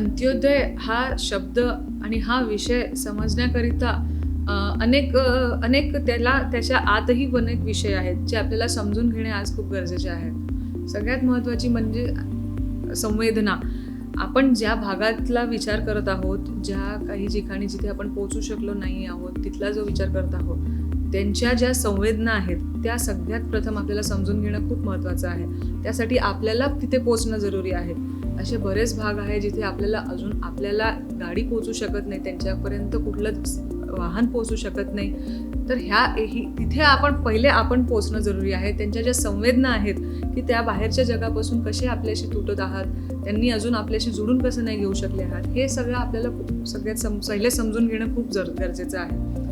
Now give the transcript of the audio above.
अंत्योदय हा शब्द आणि हा विषय समजण्याकरिता अनेक अनेक त्याला त्याच्या आतही अनेक विषय आहेत जे आपल्याला समजून घेणे आज खूप गरजेचे आहे. सगळ्यात महत्त्वाची म्हणजे संवेदना. आपण ज्या भागातला विचार करत आहोत ज्या काही ठिकाणी जिथे आपण पोहोचू शकलो नाही आहोत तिथला जो विचार करत आहोत त्यांच्या ज्या संवेदना आहेत त्या सगळ्यात प्रथम आपल्याला समजून घेणं खूप महत्त्वाचं आहे. त्यासाठी आपल्याला तिथे पोचणं जरुरी आहे. असे बरेच भाग आहे जिथे आपल्याला अजून आपल्याला गाडी पोचू शकत नाही त्यांच्यापर्यंत कुठलंच वाहन पोचू शकत नाही. तर ह्या ही तिथे आपण पहिले आपण पोचणं जरुरी आहे. त्यांच्या ज्या संवेदना आहेत की त्या बाहेरच्या जगापासून कसे आपल्याशी तुटत आहात त्यांनी अजून आपल्याशी जुळून कसं नाही घेऊ शकले आहात हे सगळं आपल्याला सगळ्यात सम पहिले समजून घेणं खूप जर गरजेचं आहे.